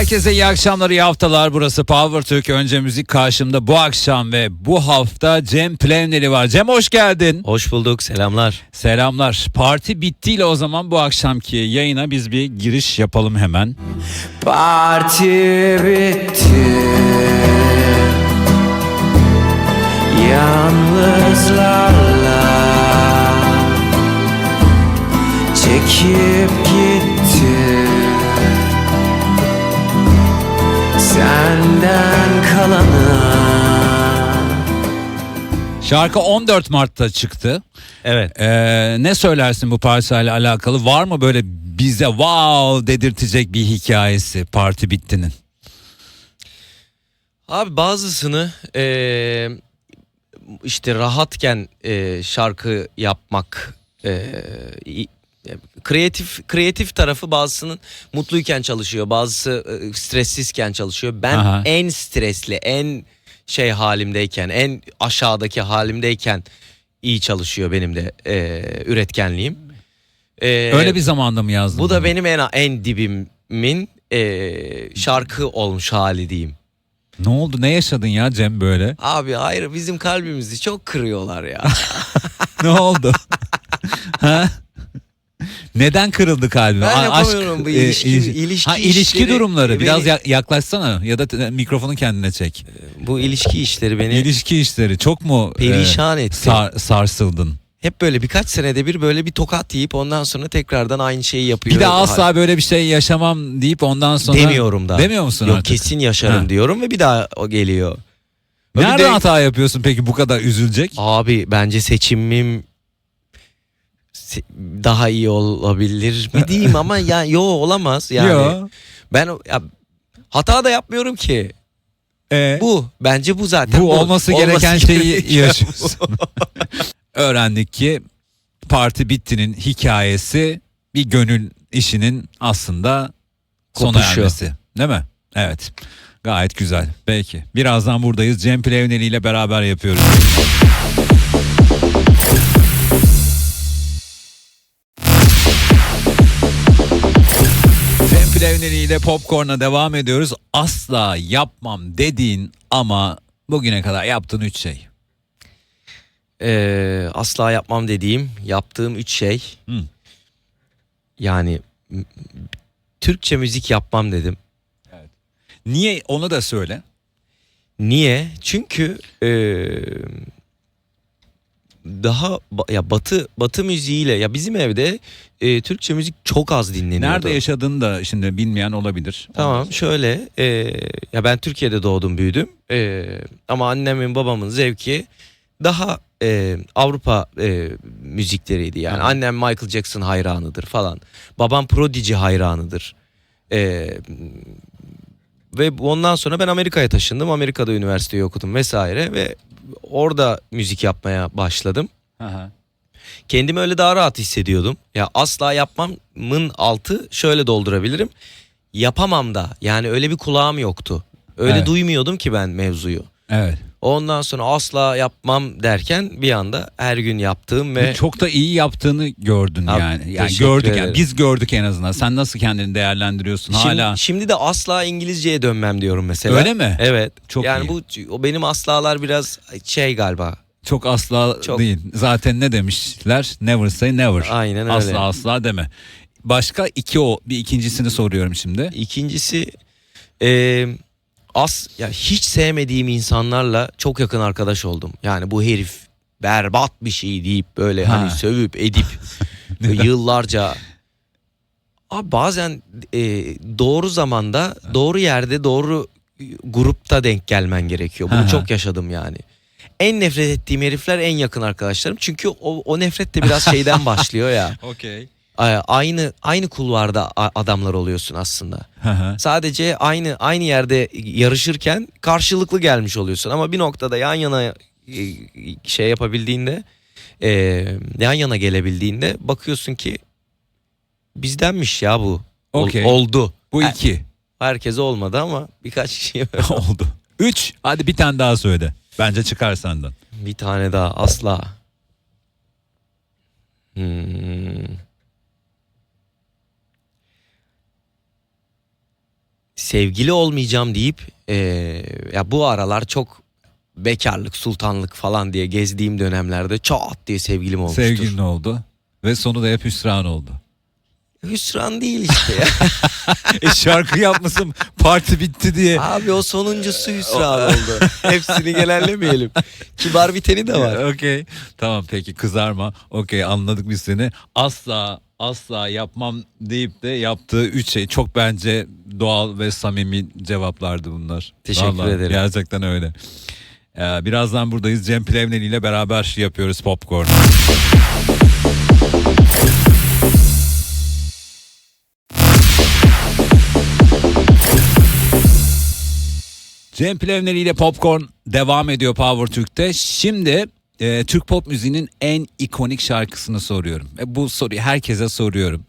Herkese iyi akşamlar, iyi haftalar. Burası Power Türk. Önce müzik karşımda bu akşam ve bu hafta Cem Plevneli var. Cem hoş geldin. Hoş bulduk selamlar. Selamlar. Parti bittiyle o zaman bu akşamki yayına biz bir giriş yapalım hemen. Parti bitti Yalnızlarla Çekip gitti Şarkı 14 Mart'ta çıktı. Evet. Ee, ne söylersin bu parçayla alakalı? Var mı böyle bize wow dedirtecek bir hikayesi parti bittinin? Abi bazısını eee, işte rahatken eee, şarkı yapmak eee, i- kreatif kreatif tarafı bazısının mutluyken çalışıyor. Bazısı eee, stressizken çalışıyor. Ben Aha. en stresli, en şey halimdeyken, en aşağıdaki halimdeyken iyi çalışıyor benim de eee, üretkenliğim. Eee, Öyle bir zamanda mı yazdın? Bu da bunu? benim en en dibimin eee, şarkı olmuş hali diyeyim. Ne oldu? Ne yaşadın ya Cem böyle? Abi hayır bizim kalbimizi çok kırıyorlar ya. ne oldu? ha? Neden kırıldı kalbin? Ben yapamıyorum bu e, ilişki- ilişki, ilişki ha, ilişki işleri durumları. Biraz beni- ya- yaklaşsana ya da te- mikrofonu kendine çek. Bu ilişki işleri beni İlişki işleri çok mu e, perişan etti. sar- sarsıldın? Hep böyle birkaç senede bir böyle bir tokat yiyip ondan sonra tekrardan aynı şeyi yapıyor. Bir daha asla böyle bir şey yaşamam deyip ondan sonra demiyorum da. Demiyor musun Yok artık? kesin yaşarım Ha. diyorum ve bir daha o geliyor. Nerede de- hata yapıyorsun peki bu kadar üzülecek? Abi bence seçimim se- daha iyi olabilir mi diyeyim ama ya yo olamaz yani. Yo. Ben ya, hata da yapmıyorum ki. E, Bu bence bu zaten. bu olması gereken şeyi gereken yaşıyorsun. Öğrendik ki parti bittinin hikayesi bir gönül işinin aslında sona ermesi. Değil mi? Evet. Gayet güzel. Peki. Birazdan buradayız. Cem Plevneli ile beraber yapıyoruz. İle Popcorn'a devam ediyoruz. Asla yapmam dediğin ama bugüne kadar yaptığın üç şey. Ee, asla yapmam dediğim, yaptığım üç şey. Hı. Yani Türkçe müzik yapmam dedim. Niye onu da söyle. Niye? Çünkü ee, daha ba- ya batı batı müziğiyle ya bizim evde ee, Türkçe müzik çok az dinleniyordu. Nerede yaşadığını da şimdi bilmeyen olabilir. Tamam şöyle e, ya ben Türkiye'de doğdum büyüdüm E, ama annemin babamın zevki daha e, Avrupa e, müzikleriydi yani Tamam. annem Michael Jackson hayranıdır falan babam Prodigy hayranıdır E, ve ondan sonra ben Amerika'ya taşındım Amerika'da üniversiteyi okudum vesaire ve orada müzik yapmaya başladım. Aha. Kendimi öyle daha rahat hissediyordum. Ya asla yapmamın altı şöyle doldurabilirim. Yapamam da yani öyle bir kulağım yoktu. Öyle Evet. duymuyordum ki ben mevzuyu. Evet. Ondan sonra asla yapmam derken bir anda her gün yaptığım ve Çok da iyi yaptığını gördün Abi, yani. Yani teşekkür gördük yani. ederim. Biz gördük en azından. Sen nasıl kendini değerlendiriyorsun şimdi, hala? şimdi de asla İngilizceye dönmem diyorum mesela. Öyle mi? Evet. Çok yani iyi. bu o benim aslalar biraz şey galiba. Çok asla Çok. değil. Zaten ne demişler? Never say never. Aynen öyle. Asla asla deme. Başka iki o. Bir ikincisini soruyorum şimdi. İkincisi e, as ya hiç sevmediğim insanlarla çok yakın arkadaş oldum. Yani bu herif berbat bir şey deyip böyle Ha. hani sövüp edip yıllarca Abi bazen e, doğru zamanda doğru yerde doğru grupta denk gelmen gerekiyor. Bunu çok yaşadım yani. En nefret ettiğim herifler en yakın arkadaşlarım. Çünkü o, o nefret de biraz şeyden başlıyor ya. Okey. A- Aynı aynı kulvarda adamlar oluyorsun aslında. Sadece aynı aynı yerde yarışırken karşılıklı gelmiş oluyorsun ama bir noktada yan yana e, şey yapabildiğinde e, yan yana gelebildiğinde bakıyorsun ki bizdenmiş ya bu. Ol- Okey. oldu. Bu iki. Herkese olmadı ama birkaç kişiye Oldu. Üç. Hadi bir tane daha söyle. Bence çıkar senden. bir tane daha asla. Hmm. Sevgili olmayacağım deyip e, ya bu aralar çok bekarlık, sultanlık falan diye gezdiğim dönemlerde çat diye sevgilim olmuştur. Sevgilin oldu ve sonu da hep hüsran oldu. Hüsran değil işte ya. e şarkı yapmasın parti bitti diye. Abi o sonuncusu hüsran oldu. Hepsini genellemeyelim. Kibar biteni de var. Okey. Tamam peki kızarma. Okey anladık biz seni. Asla asla yapmam deyip de yaptığı üç şey çok bence doğal ve samimi cevaplardı bunlar. Teşekkür ederim. Gerçekten öyle. Ee, birazdan buradayız. Cem Plevneli ile beraber yapıyoruz Popcorn. Cem Plevneli ile Popcorn devam ediyor Power Türk'te. Şimdi e, Türk pop müziğinin en ikonik şarkısını soruyorum. E, bu soruyu herkese soruyorum.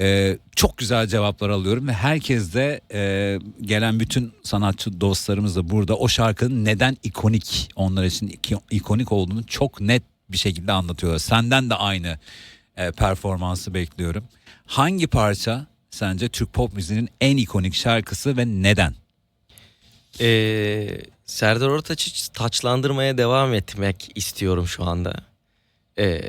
E, çok güzel cevaplar alıyorum ve herkes de e, gelen bütün sanatçı dostlarımız da burada o şarkının neden ikonik onlar için ikonik olduğunu çok net bir şekilde anlatıyorlar. Senden de aynı e, performansı bekliyorum. Hangi parça sence Türk pop müziğinin en ikonik şarkısı ve neden? Ee, Serdar Ortaç'ı taçlandırmaya devam etmek istiyorum şu anda. Ee,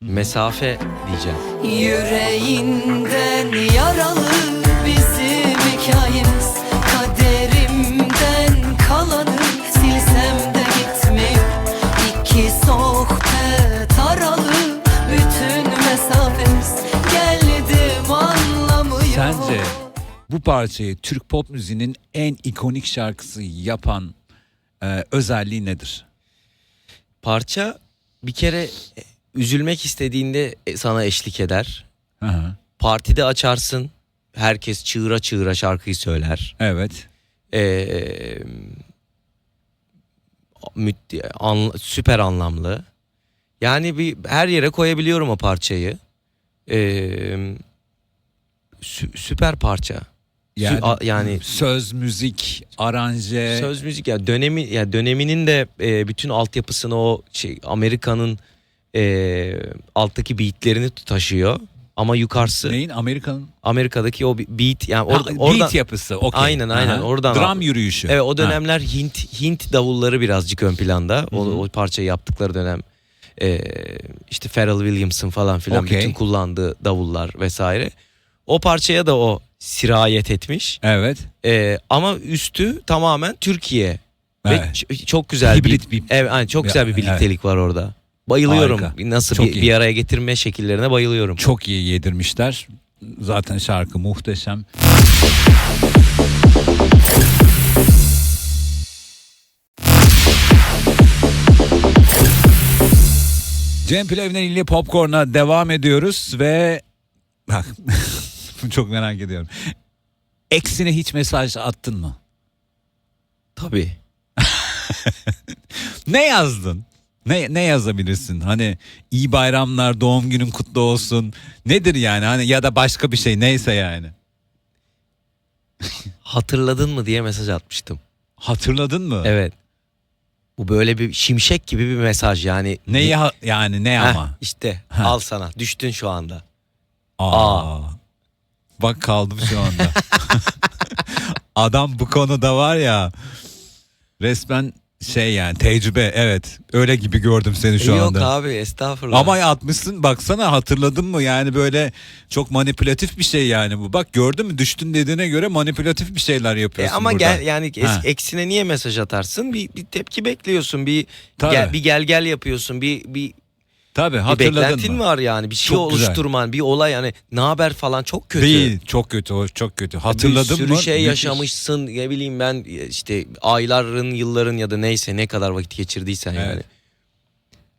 mesafe diyeceğim. Yüreğinden yaralı bizim hikayemiz Kaderimden kalanı silsem de gitmiyor İki sohbet aralı bütün mesafemiz Geldim anlamıyor Sence bu parçayı Türk pop müziğinin en ikonik şarkısı yapan e, özelliği nedir? Parça bir kere e, üzülmek istediğinde e, sana eşlik eder. Hı. Partide açarsın. Herkes çığıra çığıra şarkıyı söyler. Evet. Ee, an- süper anlamlı. Yani bir her yere koyabiliyorum o parçayı. Ee, sü- süper parça. Sü- Yani, a- yani söz, müzik, aranje. söz müzik ya dönemi ya döneminin de e, bütün altyapısını o şey Amerika'nın e, alttaki beatlerini taşıyor. Ama yukarısı Neyin? Amerika'nın Amerika'daki o beat yani Ha, orada oradan beat yapısı. okey. Aynen, aynen. Aha. Oradan Drum yürüyüşü. Evet o Ha. dönemler Hint Hint davulları birazcık ön planda. O, Hı hı. o parçayı yaptıkları dönem e, işte Pharrell Williams'ın falan filan Okey. bütün kullandığı davullar vesaire. O parçaya da o sirayet etmiş. Evet. E, ama üstü tamamen Türkiye. Ve Evet. ç- çok güzel Hibrit bir, bir- evet, aynen, çok güzel bir Evet. birliktelik var orada. Bayılıyorum. Harika. Nasıl Çok bir, iyi. bir araya getirme şekillerine bayılıyorum. Çok iyi yedirmişler. Zaten şarkı muhteşem. Cem Plevnen ile Popcorn'a devam ediyoruz ve bak çok merak ediyorum. Eksine hiç mesaj attın mı? Tabii. Ne yazdın? Ne ne yazabilirsin? Hani iyi bayramlar, doğum günün kutlu olsun. Nedir yani? Hani ya da başka bir şey neyse yani. Hatırladın mı diye mesaj atmıştım. Hatırladın mı? Evet. Bu böyle bir şimşek gibi bir mesaj yani. Neyi ha- yani ne Heh, ama? işte al sana düştün şu anda. Aa. Bak kaldım şu anda. Adam bu konuda var ya resmen şey yani tecrübe evet öyle gibi gördüm seni şu Yok anda. abi estağfurullah. Ama atmışsın baksana hatırladın mı yani böyle çok manipülatif bir şey yani bu. Bak gördün mü düştün dediğine göre manipülatif bir şeyler E yapıyorsun ama burada. gel yani es- eksine niye mesaj atarsın? Bir, bir tepki bekliyorsun. Bir Tabii. gel, bir gel gel yapıyorsun. Bir bir, Tabii bir hatırladın beklentin mı? var yani. Bir şey Çok güzel. oluşturman, bir olay yani ne haber falan çok kötü. Değil çok kötü o çok kötü. Hatırladın bir mı? sürü şey Müthiş. yaşamışsın ne bileyim ben işte ayların yılların ya da neyse ne kadar vakit geçirdiysen Evet. yani. Ya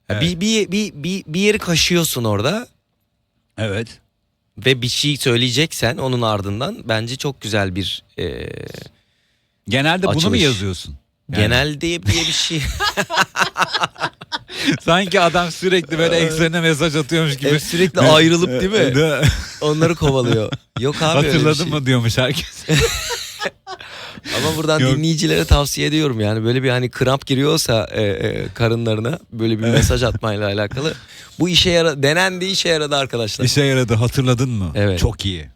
Evet. Bir, bir, bir, bir, bir yeri kaşıyorsun orada Evet. ve bir şey söyleyeceksen onun ardından bence çok güzel bir e, Genelde bunu mu Açılış. yazıyorsun? Yani. genel diye bir şey. Sanki adam sürekli böyle eksene mesaj atıyormuş gibi. Hep sürekli ayrılıp değil mi? De- Onları kovalıyor. Yok abi öyle bir Hatırladın şey. mı diyormuş herkes. Ama buradan Yok. dinleyicilere tavsiye ediyorum yani böyle bir hani kramp giriyorsa e, e, karınlarına böyle bir mesaj atmayla alakalı. Bu işe yara denendi işe yaradı arkadaşlar. İşe yaradı hatırladın mı? Evet. Çok iyi.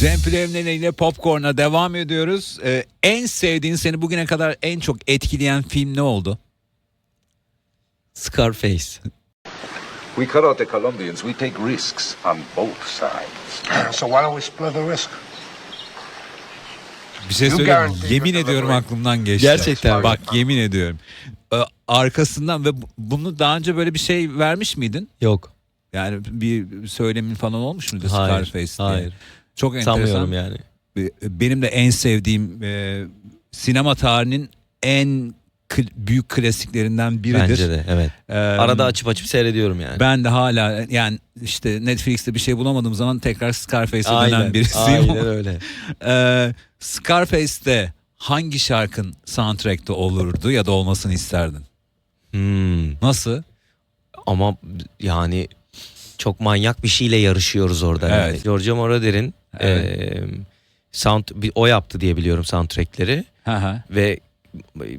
Cem Plevneli ile Popcorn'a devam ediyoruz. Ee, en sevdiğin seni bugüne kadar en çok etkileyen film ne oldu? Scarface. We karate Colombians, we take risks on both sides. So why don't we split the risk? Bir şey söyleyeyim Yemin ediyorum aklımdan geçti. Gerçekten? Bak yemin ediyorum. Ee, arkasından ve bu- bunu daha önce böyle bir şey vermiş miydin? Yok. Yani bir söylemin falan olmuş muydu Hayır, Scarface diye? hayır. Çok enteresan. Sanmıyorum yani. Benim de en sevdiğim e, sinema tarihinin en kl- büyük klasiklerinden biridir. Bence de evet. Ee, Arada açıp açıp seyrediyorum yani. Ben de hala yani işte Netflix'te bir şey bulamadığım zaman tekrar Scarface'e dönen aynen, birisiyim. aynen öyle. Ee, Scarface'te hangi şarkın soundtrack'te olurdu ya da olmasını isterdin? Hmm. Nasıl? Ama yani çok manyak bir şeyle yarışıyoruz orada. Yani. Evet. Giorgio Moroder'in Evet. eee, sound o yaptı diye biliyorum soundtrackleri hı. ve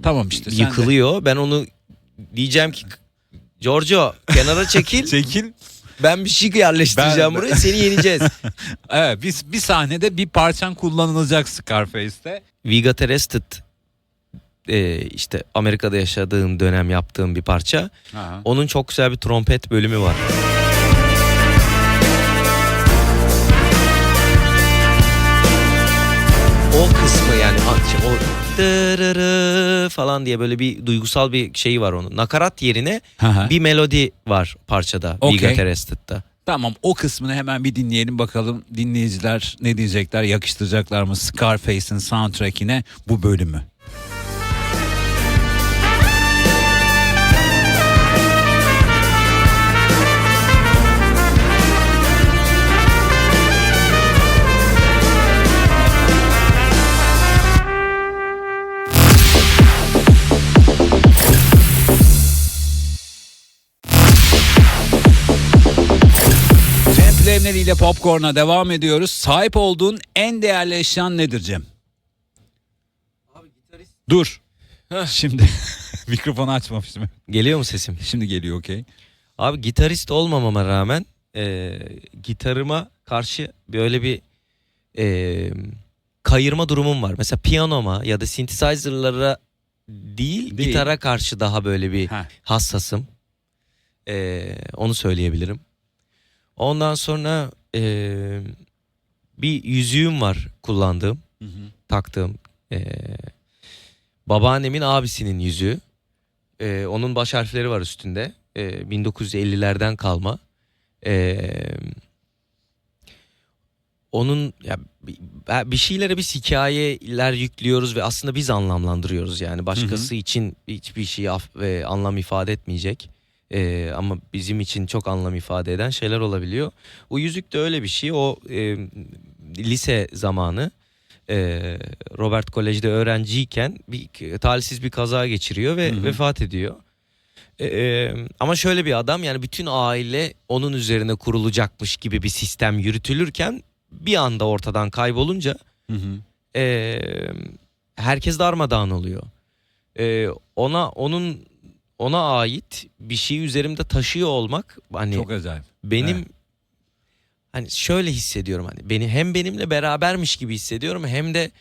Tamam işte sen de. yıkılıyor. Ben onu diyeceğim ki Giorgio kenara çekil. Çekil. ben bir şey yerleştireceğim Ben- buraya. Seni yeneceğiz. Evet biz bir sahnede bir parçan kullanılacak Scarface'te. We Got Arrested eee, işte Amerika'da yaşadığım dönem yaptığım bir parça. Hı. Onun çok güzel bir trompet bölümü var. O kısmı yani şey, o dırırı falan diye böyle bir duygusal bir şeyi var onun. Nakarat yerine bir melodi var parçada. We Got Arrested'da. Tamam o kısmını hemen bir dinleyelim bakalım dinleyiciler ne diyecekler yakıştıracaklar mı Scarface'in soundtrack'ine bu bölümü. İle Popcorn'a devam ediyoruz. Sahip olduğun en değerli eşyan nedir Cem? Dur. Şimdi mikrofonu açmamıştım. Geliyor mu sesim? Şimdi geliyor okey. Abi gitarist olmamama rağmen e, gitarıma karşı böyle bir e, kayırma durumum var. Mesela piyanoma ya da synthesizer'lara değil, Değil. gitara karşı daha böyle bir Heh. hassasım. E, onu söyleyebilirim. Ondan sonra e, bir yüzüğüm var kullandığım, taktığım. E, babaannemin abisinin yüzüğü. E, onun baş harfleri var üstünde. E, 1950'lerden kalma. E, onun ya bir- şeylere biz hikayeler yüklüyoruz ve aslında biz anlamlandırıyoruz yani başkası için hiçbir şey af- ve anlam ifade etmeyecek. E, ama bizim için çok anlam ifade eden şeyler olabiliyor. O yüzük de öyle bir şey. O e, lise zamanı e, Robert Kolej'de öğrenciyken bir talihsiz bir kaza geçiriyor ve Hı hı. vefat ediyor. E, e, ama şöyle bir adam yani bütün aile onun üzerine kurulacakmış gibi bir sistem yürütülürken bir anda ortadan kaybolunca Hı hı. e, herkes darmadağın oluyor. E, ona onun ona ait bir şey üzerimde taşıyor olmak hani Çok acayip. benim Evet. hani şöyle hissediyorum hani beni hem benimle berabermiş gibi hissediyorum hem de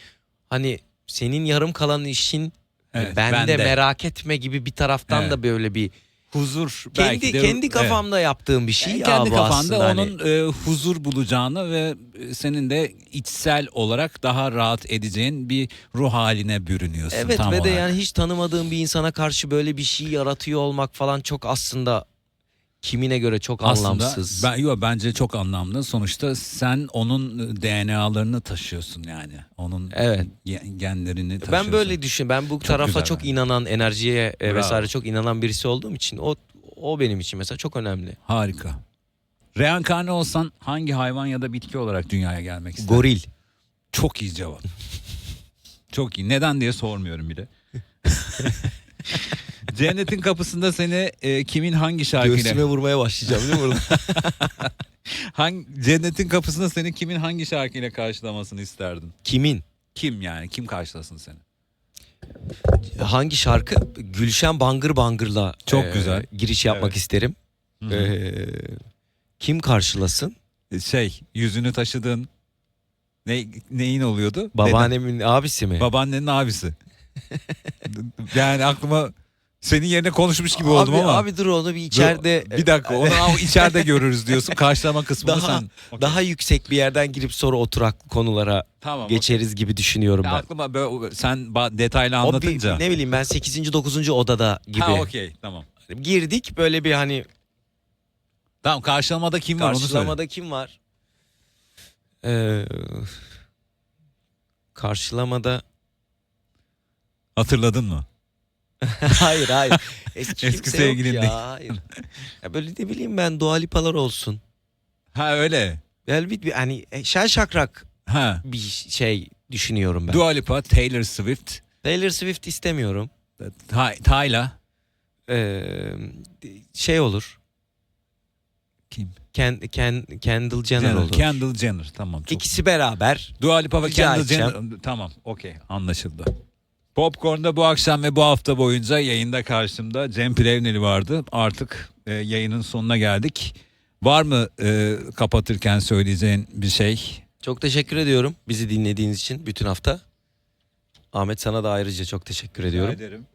hani senin yarım kalan işin Evet, ben, de, de. merak etme gibi bir taraftan Evet. da böyle bir Huzur kendi belki de kendi evet. kafamda yaptığım bir şey Yani ya kendi kafanda aslında hani. onun e, huzur bulacağını ve e, senin de içsel olarak daha rahat edeceğin bir ruh haline bürünüyorsun. Evet tam ve de olarak. yani hiç tanımadığım bir insana karşı böyle bir şey yaratıyor olmak falan çok aslında kimine göre çok aslında anlamsız. ben yok bence çok anlamlı. Sonuçta sen onun DNA'larını taşıyorsun yani. Onun Evet. ge- genlerini taşıyorsun. Ben böyle düşün. Ben bu tarafa güzel çok bence. inanan, enerjiye e, Bravo. vesaire çok inanan birisi olduğum için o o benim için mesela çok önemli. Harika. Reenkarne olsan hangi hayvan ya da bitki olarak dünyaya gelmek isterdin? Goril. Çok iyi cevap. Çok iyi. Neden diye sormuyorum bile. Cennetin kapısında seni e, kimin hangi şarkıyla vurmaya başlayacağım değil mi burada? hangi cennetin kapısında seni kimin hangi şarkıyla karşılamasını isterdin? Kimin? Kim yani? Kim karşılasın seni? Hangi şarkı? Gülşen Bangır Bangır'la Çok e, güzel. giriş yapmak Evet. isterim. Hı. E, kim karşılasın? Şey, yüzünü taşıdığın Ne, neyin oluyordu? Babaannemin abisi mi? Deden. Babaannenin abisi. yani aklıma senin yerine konuşmuş gibi oldum abi, ama. Abi dur onu bir içeride Bir dakika onu içeride görürüz diyorsun. Karşılama kısmını daha sen. Okey. daha yüksek bir yerden girip sonra oturaklı konulara tamam. geçeriz gibi düşünüyorum Ya ben. Aklıma böyle sen detaylı O bir- anlatınca. ne bileyim ben 8. 9. odada gibi. Ha okey tamam. Girdik böyle bir hani Tamam karşılamada kim var onu söyle. karşılamada kim var? Ee, karşılamada Hatırladın mı? hayır hayır. Eski, Eski kimse sevgilin yok değil. ya. Hayır. Ya böyle ne bileyim ben Dua Lipalar olsun. Ha öyle. Yani bir, hani e, şen şakrak Ha. bir şey düşünüyorum ben. Dua Lipa, Taylor Swift, Taylor Swift istemiyorum. Ty- Tyla. Ee, şey olur. Kim? Ken, Ken, Kendall Jenner, Jenner, olur. Kendall Jenner. Tamam. Çok. İkisi beraber. Dua Lipa ve Rica Kendall edeceğim. Jenner. Tamam. Okey. Anlaşıldı. Popcorn'da bu akşam ve bu hafta boyunca yayında karşımda Cem Plevneli vardı. Artık e, yayının sonuna geldik. Var mı e, kapatırken söyleyeceğin bir şey? Çok teşekkür ediyorum bizi dinlediğiniz için bütün hafta. Ahmet sana da ayrıca çok teşekkür ediyorum. Rica ederim.